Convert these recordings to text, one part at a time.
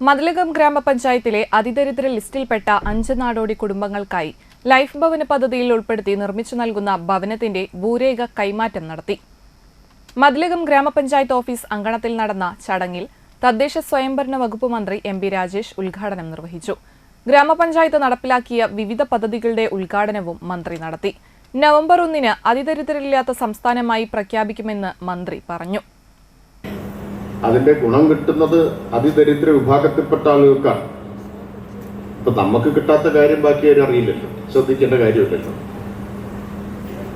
മതിലകം ഗ്രാമപഞ്ചായത്തിലെ അതിദരിദ്ര ലിസ്റ്റിൽപ്പെട്ട അഞ്ച് നാടോടി കുടുംബങ്ങൾക്കായി ലൈഫ് ഭവന പദ്ധതിയിൽ ഉൾപ്പെടുത്തി നിർമ്മിച്ചു നൽകുന്ന ഭവനത്തിന്റെ ഭൂരേഖ കൈമാറ്റം നടത്തി. മതിലകം ഗ്രാമപഞ്ചായത്ത് ഓഫീസ് അങ്കണത്തിൽ നടന്ന ചടങ്ങിൽ തദ്ദേശ സ്വയംഭരണ വകുപ്പ് മന്ത്രി എം പി രാജേഷ് ഉദ്ഘാടനം നിർവഹിച്ചു. ഗ്രാമപഞ്ചായത്ത് നടപ്പിലാക്കിയ വിവിധ പദ്ധതികളുടെ ഉദ്ഘാടനവും മന്ത്രി നടത്തി. നവംബർ ഒന്നിന് അതിദരിദ്രരില്ലാത്ത സംസ്ഥാനമായി പ്രഖ്യാപിക്കുമെന്ന് മന്ത്രി പറഞ്ഞു. അതിന്റെ ഗുണം കിട്ടുന്നത് അതിദരിദ്ര വിഭാഗത്തിൽപ്പെട്ട ആളുകൾക്കാണ്. ഇപ്പൊ നമുക്ക് കിട്ടാത്ത കാര്യം ബാക്കി അവർ അറിയില്ലല്ലോ. ശ്രദ്ധിക്കേണ്ട കാര്യമില്ലല്ലോ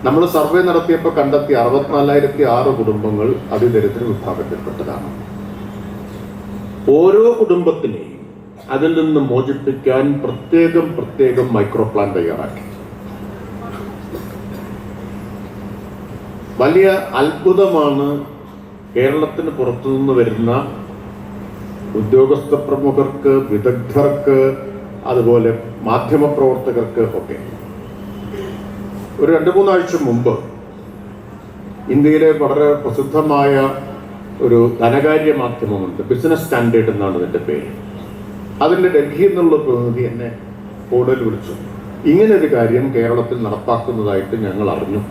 നമ്മൾ സർവേ നടത്തിയപ്പോൾ കണ്ടെത്തിയ അറുപത്തിനാലായിരത്തി ആറ് കുടുംബങ്ങൾ അതിദരിദ്ര വിഭാഗത്തിൽപ്പെട്ടതാണ്. ഓരോ കുടുംബത്തിനെയും അതിൽ നിന്ന് മോചിപ്പിക്കാൻ പ്രത്യേകം പ്രത്യേകം മൈക്രോ പ്ലാൻ തയ്യാറാക്കി. വലിയ അത്ഭുതമാണ് കേരളത്തിന് പുറത്തുനിന്ന് വരുന്ന ഉദ്യോഗസ്ഥ പ്രമുഖർക്ക് വിദഗ്ധർക്ക് അതുപോലെ മാധ്യമപ്രവർത്തകർക്ക് ഒക്കെ. ഒരു രണ്ട് മൂന്നാഴ്ച മുമ്പ് ഇന്ത്യയിലെ വളരെ പ്രസിദ്ധമായ ഒരു ധനകാര്യ മാധ്യമമുണ്ട്. ബിസിനസ് സ്റ്റാൻഡേർഡ് എന്നാണ് അതിന്റെ പേര്. അതിന്റെ ഡൽഹി എന്നുള്ള പ്രതിനിധി എന്നെ ഫോണിൽ വിളിച്ചു. ഇങ്ങനെ ഒരു കാര്യം കേരളത്തിൽ നടപ്പാക്കുന്നതായിട്ട് ഞങ്ങൾ അറിഞ്ഞു.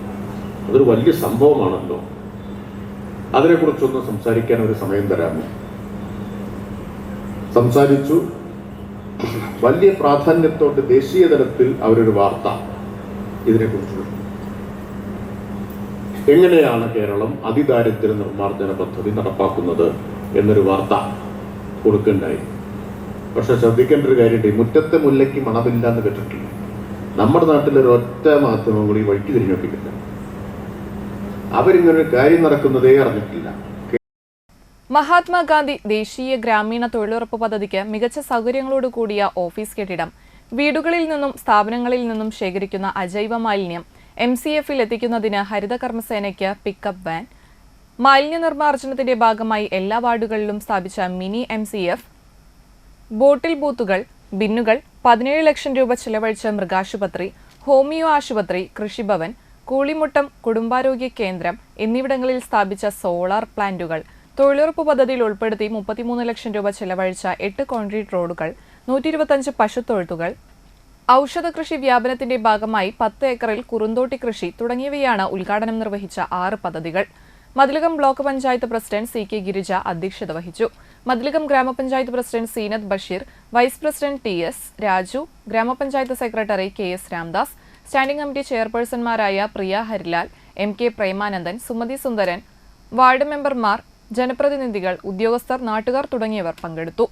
അതൊരു വലിയ സംഭവമാണല്ലോ. അതിനെക്കുറിച്ചൊന്ന് സംസാരിക്കാൻ ഒരു സമയം തരാമോ? സംസാരിച്ചു. വലിയ പ്രാധാന്യത്തോടെ ദേശീയ തലത്തിൽ അവരൊരു വാർത്ത ഇതിനെക്കുറിച്ച്. എങ്ങനെയാണ് കേരളം അതിദാരിദ്ര്യ നിർമ്മാർജന പദ്ധതി നടപ്പാക്കുന്നത് എന്നൊരു വാർത്ത കൊടുക്കണ്ടായി. പക്ഷെ ശ്രദ്ധിക്കേണ്ട ഒരു ഈ മുറ്റത്തെ മുല്ലയ്ക്ക് മണമില്ല എന്ന് കേട്ടിട്ടില്ല. നമ്മുടെ ഒറ്റ മാധ്യമം കൂടി വഴിക്ക് തിരിഞ്ഞോട്ടിക്കില്ല അവരിങ്ങനെ ഒരു കാര്യം നടക്കുന്നതേ അറിഞ്ഞിട്ടില്ല. മഹാത്മാഗാന്ധി ദേശീയ ഗ്രാമീണ തൊഴിലുറപ്പ് പദ്ധതിക്ക് മികച്ച സൗകര്യങ്ങളോട് കൂടിയ ഓഫീസ് കെട്ടിടം വീടുകളിൽ നിന്നും സ്ഥാപനങ്ങളിൽ നിന്നും ശേഖരിക്കുന്ന അജൈവ മാലിന്യം എം സി എഫിൽ എത്തിക്കുന്നതിന് ഹരിത കർമ്മസേനയ്ക്ക് പിക്കപ്പ് വാൻ മാലിന്യ നിർമ്മാർജനത്തിന്റെ ഭാഗമായി എല്ലാ വാർഡുകളിലും സ്ഥാപിച്ച mini M C F bottle ബൂത്തുകൾ ബിന്നുകൾ പതിനേഴ് ലക്ഷം രൂപ ചെലവഴിച്ച മൃഗാശുപത്രി ഹോമിയോ ആശുപത്രി കൃഷിഭവൻ കൂളിമുട്ടം കുടുംബാരോഗ്യ കേന്ദ്രം എന്നിവിടങ്ങളിൽ സ്ഥാപിച്ച സോളാർ പ്ലാന്റുകൾ. തൊഴിലുറപ്പ് പദ്ധതിയിൽ ഉൾപ്പെടുത്തി മുപ്പത്തിമൂന്ന് ലക്ഷം രൂപ ചെലവഴിച്ച എട്ട് കോൺക്രീറ്റ് റോഡുകൾ നൂറ്റി ഇരുപത്തഞ്ച് പശുത്തൊഴുത്തുകൾ ഔഷധ കൃഷി വ്യാപനത്തിന്റെ ഭാഗമായി പത്ത് ഏക്കറിൽ കുറുന്തോട്ടി കൃഷി തുടങ്ങിയവയാണ് ഉദ്ഘാടനം നിർവഹിച്ച ആറ് പദ്ധതികൾ. Mathilakam block panchayat president C K Girija അധ്യക്ഷത വഹിച്ചു. മതിലകം ഗ്രാമപഞ്ചായത്ത് president Seenath Basheer vice president T S Raju ഗ്രാമപഞ്ചായത്ത് secretary K S Ramdas standing committee ചെയർപേഴ്സൺമാരായ Priya Harilal M K Premanandan Sumathi Sundaran ward മെമ്പർമാർ ജനപ്രതിനിധികൾ ഉദ്യോഗസ്ഥർ നാട്ടുകാർ തുടങ്ങിയവർ പങ്കെടുത്തു.